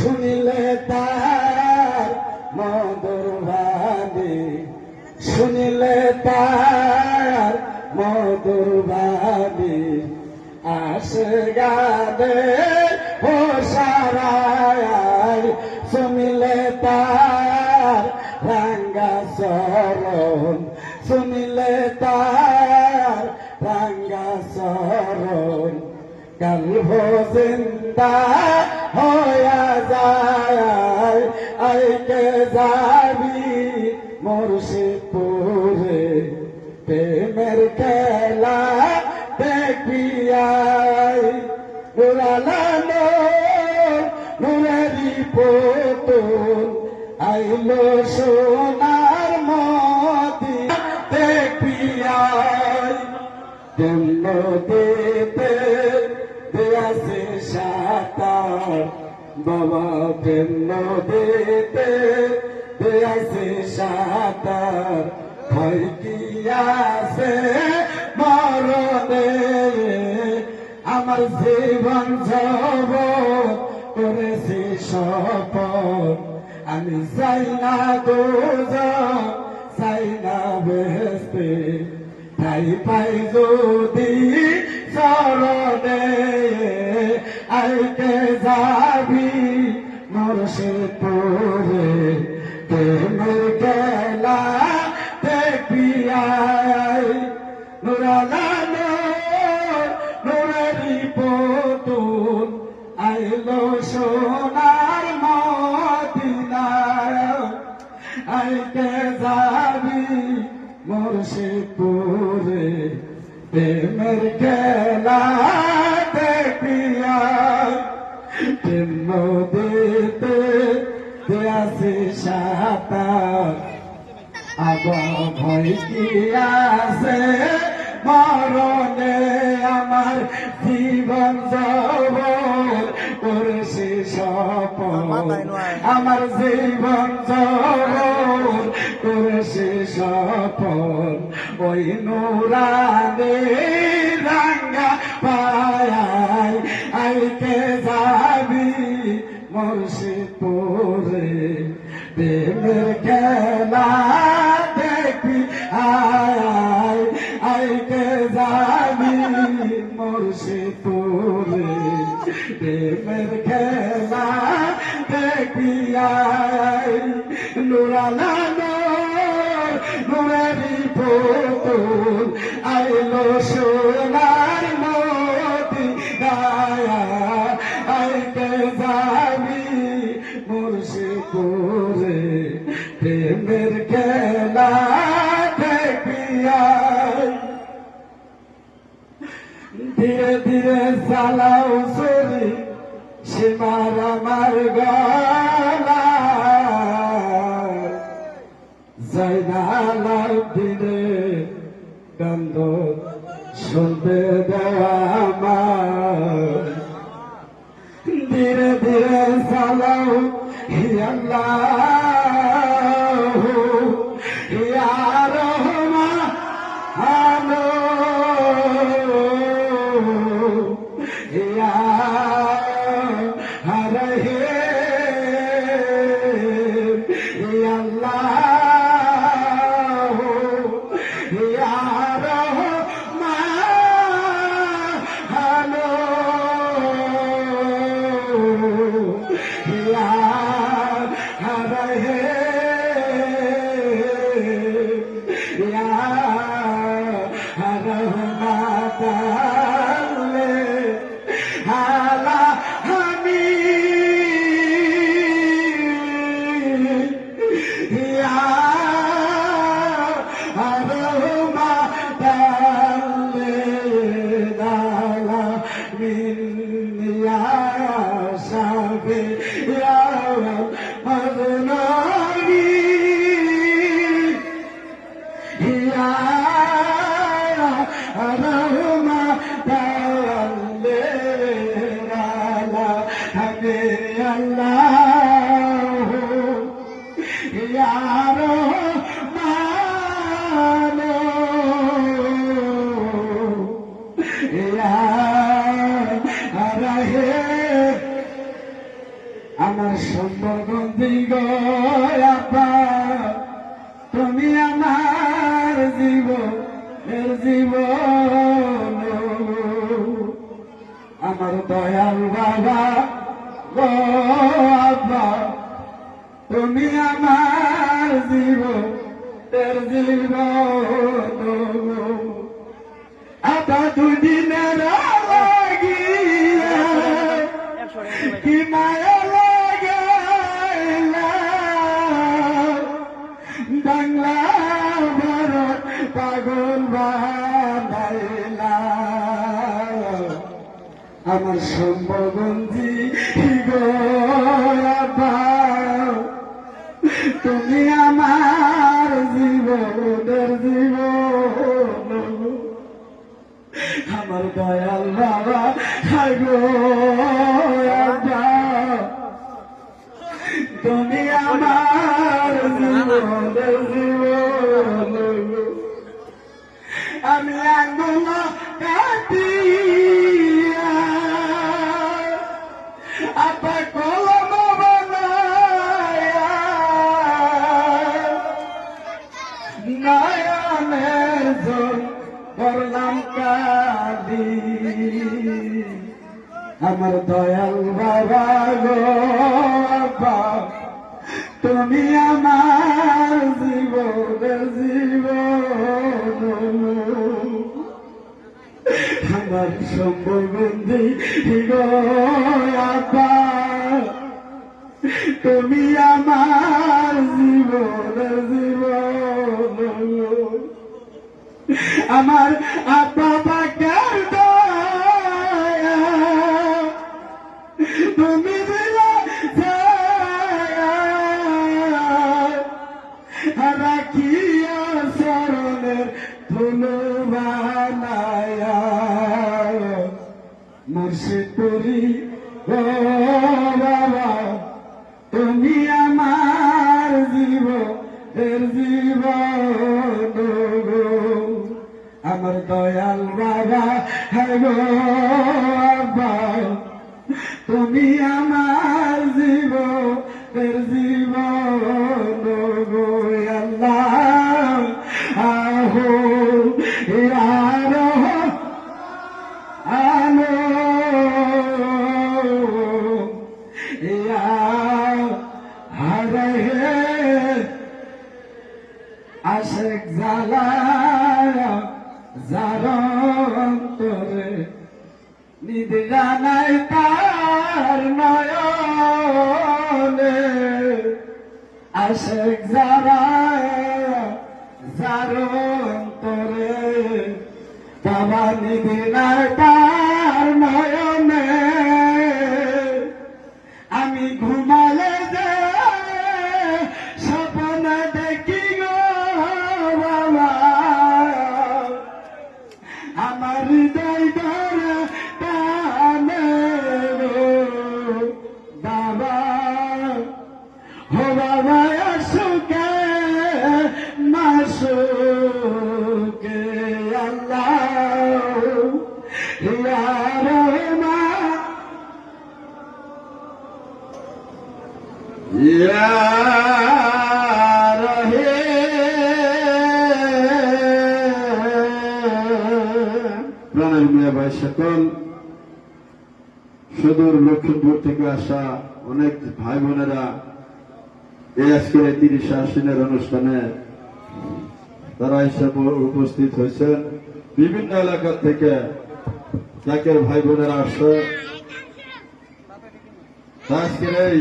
শুনিলে তার মধুর বাণী শুনিলে তার মধুর বাণী আসে গানে ও সারায় শুনিলে তার রাঙ্গা চরণ। শুনিলে তার রাঙ্গা চরণ। কালভ জিন্দা হইয়া যায় আইকে যাবি মুর্শিদপুরে? প্রেমের খেলা দেখবি আই। নুরালানো নুরারি পুতুল আইলো সোনার দিয়াছে সাতার। বাবা কেমন দিতে দিয়াছে সাতার। হয় কি আছে মরণে? আমার জীবন যাব করেছি শপথ। আমি চাই না গোজ চাই না বেসতে তাই পাই যদি চরণে। আইকে যাবি মুর্শিদপুরে প্রেমের খেলা দেখবি আই নুরালানো নুরারি পুতুল, আইলো সোনার মদিনায়। আইকে যাবি মুর্শিদপুরে, প্রেমের খেলা সাতার। ভয় কি আছে? মরণে আমার জীবন যাব করেছি সপন। আমার জীবন যাব করেছি সপন। ওই নুরানে প্রেমের খেলা দেখবি আয় আইকে যাবি মুর্শিদপুরে। প্রেমের খেলা দেখবি আয় নুরালানো নুরারি পুতুল আইলো সোনার চালাও সরি সীমার আমার গলা জয়নালাল দিনে কান্দ শুনতে দেওয়া আমার ধীরে ধীরে চালাও আল্লাহ। Oh. আমার জীবন। আমার দয়াল বাবা গো আব্বা তুমি আমার জীবন এর জীবন। আবা দুদিনের তুমি আমার জীবনের জীবন। আমার দয়াল বাবা গো আব্বা, তুমি আমার জল করলাম কালি আমার দয়াল বাবা গো তুমি আমার জীবনের জীবন আমার সম্বন্ধী গো আব্বা, তুমি আমার জীবনের জীবন আমার আব্বা দয়া। তুমি রাখিয়া শরণের ফুল বানায়া মুর্শিদপুরি ও বাবা, তুমি আমার জীবনের জীবন গো। আমার দয়াল বাবা হ্যাঁ আব্বা। তুমি আমার জীবনের জীবন গো। আশেক যারা জারন্তরে বাবা নিধি সকল সুদূর লক্ষ্মীপুর থেকে আসা অনেক ভাই বোনেরা এই আজকের তিরিশে আশ্বিনের অনুষ্ঠানে তারা এসে উপস্থিত হয়েছেন। বিভিন্ন এলাকা থেকে জাকের ভাই বোনেরা আসছে আজকের এই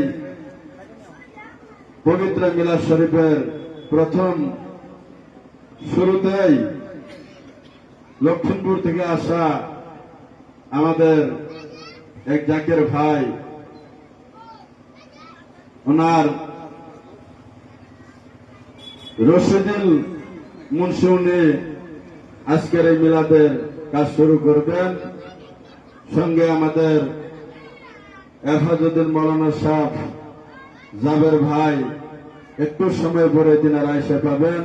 পবিত্র মিলাদ শরীফের প্রথম শুরুতেই লক্ষ্মীপুর থেকে আসা আমাদের এক জাকের ভাই, ওনার রশিদুল মুন্সি উনি আজকের এই মিলাদের কাজ শুরু করবেন। সঙ্গে আমাদের এরফাজুদ্দিন মৌলানা সাহ জাবের ভাই, একটু সময় পরে তিনারা এসে পাবেন।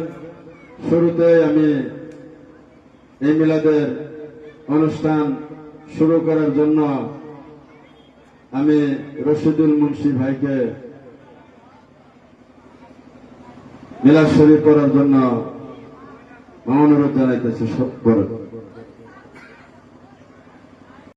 শুরুতে আমি এই মিলাদের অনুষ্ঠান শুরু করার জন্য আমি রশিদুল মুন্সি ভাইকে মিলাদ শরীফ করার জন্য অনুরোধ জানাইতেছি সব করে।